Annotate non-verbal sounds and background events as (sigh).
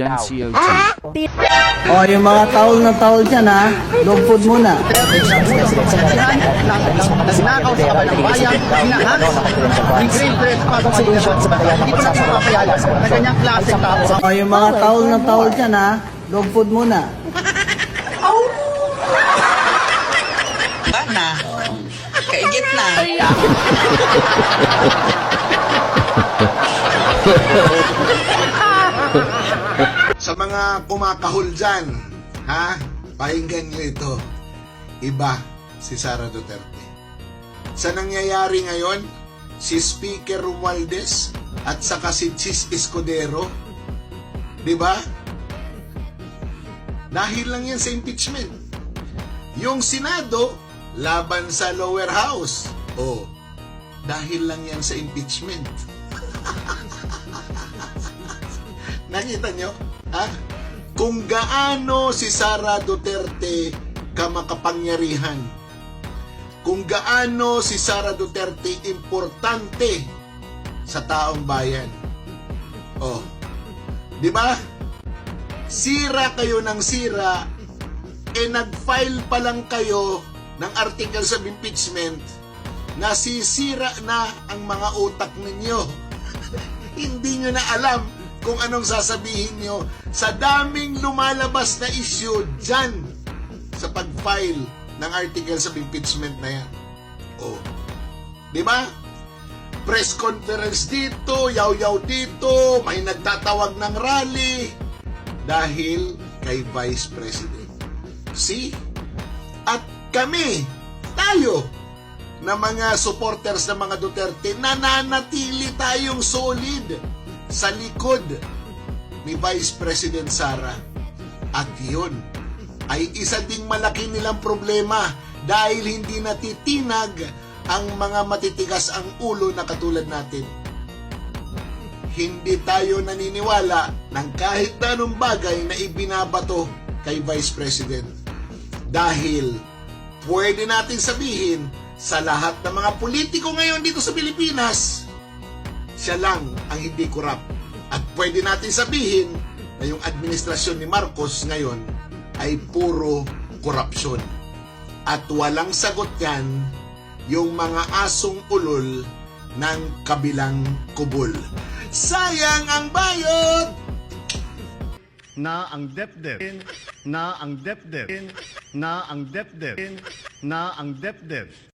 COT. O, yung mga towel na towel dyan ha, dog food muna. Nagnakaw sa kabayang bayan, yung grade trespass sa Hindi ko na na ganyang klase tao. O, yung mga towel na towel dyan ha, dog food muna. Ba na? Kaigit na. (laughs) Mga kumakahol dyan, ha? Pakinggan nyo ito. Iba si Sara Duterte. Sa nangyayari ngayon, si Speaker Romualdez at saka si Chis Escudero, di ba? Dahil lang yan sa impeachment. Yung Senado, laban sa lower house. O, dahil lang yan sa impeachment. (laughs) Nakita nyo? Ha? Kung gaano si Sara Duterte kamakapangyarihan. Kung gaano si Sara Duterte importante sa taong bayan. Oh. 'Di ba? Sira kayo ng sira eh nag-file pa lang kayo ng articles of impeachment na sisira na ang mga utak ninyo (laughs) hindi nyo na alam kung anong sasabihin nyo sa daming lumalabas na issue dyan sa pag-file ng articles of impeachment na yan. Oh. Di ba? Press conference dito, yaw-yaw dito, may nagtatawag ng rally dahil kay Vice President. See? At kami, tayo, na mga supporters ng mga Duterte, nananatili tayong solid sa likod ni Vice President Sara. At yun ay isa ding malaki nilang problema dahil hindi natitinag ang mga matitigas ang ulo na katulad natin. Hindi tayo naniniwala ng kahit anong bagay na ibinabato kay Vice President. Dahil pwede natin sabihin sa lahat ng mga politiko ngayon dito sa Pilipinas, siya lang ang hindi korap. At pwede natin sabihin na yung administrasyon ni Marcos ngayon ay puro korupsyon. At walang sagot yan yung mga asong ulol ng kabilang kubol. Sayang ang bayot! na ang depdep na ang depdep na ang depdep na ang depdep